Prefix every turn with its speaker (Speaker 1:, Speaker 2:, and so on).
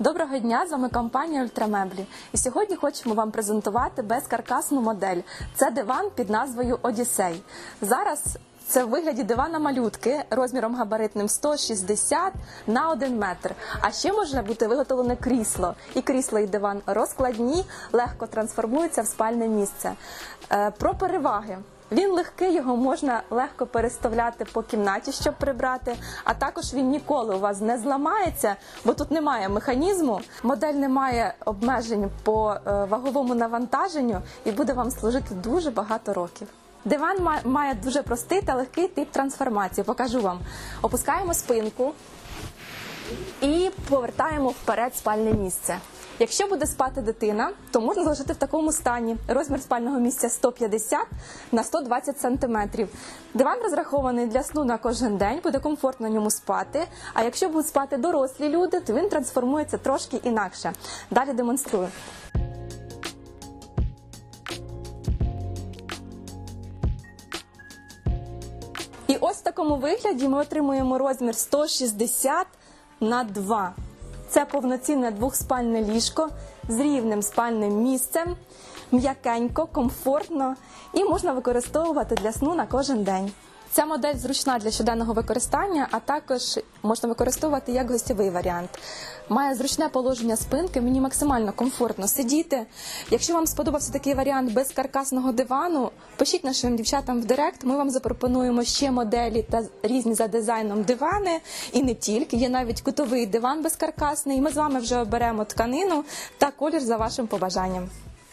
Speaker 1: Доброго дня, з вами компанія Ультрамеблі. І сьогодні хочемо вам презентувати безкаркасну модель. Це диван під назвою Одіссей. Зараз це в вигляді дивана малютки розміром габаритним 160 на 1 метр. А ще може бути виготовлене крісло. І крісло, і диван розкладні, легко трансформуються в спальне місце. Е, Про переваги. Він легкий, його можна легко переставляти по кімнаті, щоб прибрати. А також він ніколи у вас не зламається, бо тут немає механізму. Модель не має обмежень по е, ваговому навантаженню і буде вам служити дуже багато років. Диван має дуже простий та легкий тип трансформації. Покажу вам. Опускаємо спинку і повертаємо вперед спальне місце. Якщо буде спати дитина, то можна залишити в такому стані. Розмір спального місця 150 на 120 см. Диван розрахований для сну на кожен день, буде комфортно на ньому спати. А якщо будуть спати дорослі люди, то він трансформується трошки інакше. Далі демонструю. І ось в такому вигляді ми отримуємо розмір 160 на 2. Це повноцінне двохспальне ліжко з рівним спальним місцем, м'якенько, комфортно і можна використовувати для сну на кожен день. Ця модель зручна для щоденного використання, а також можна використовувати як гостєвий варіант. Має зручне положення спинки, мені максимально комфортно сидіти. Якщо вам сподобався такий варіант без каркасного дивану, пишіть нашим дівчатам в директ. Ми вам запропонуємо ще моделі та різні за дизайном дивани. І не тільки є навіть кутовий диван безкаркасний. Ми з вами вже оберемо тканину та колір за вашим побажанням.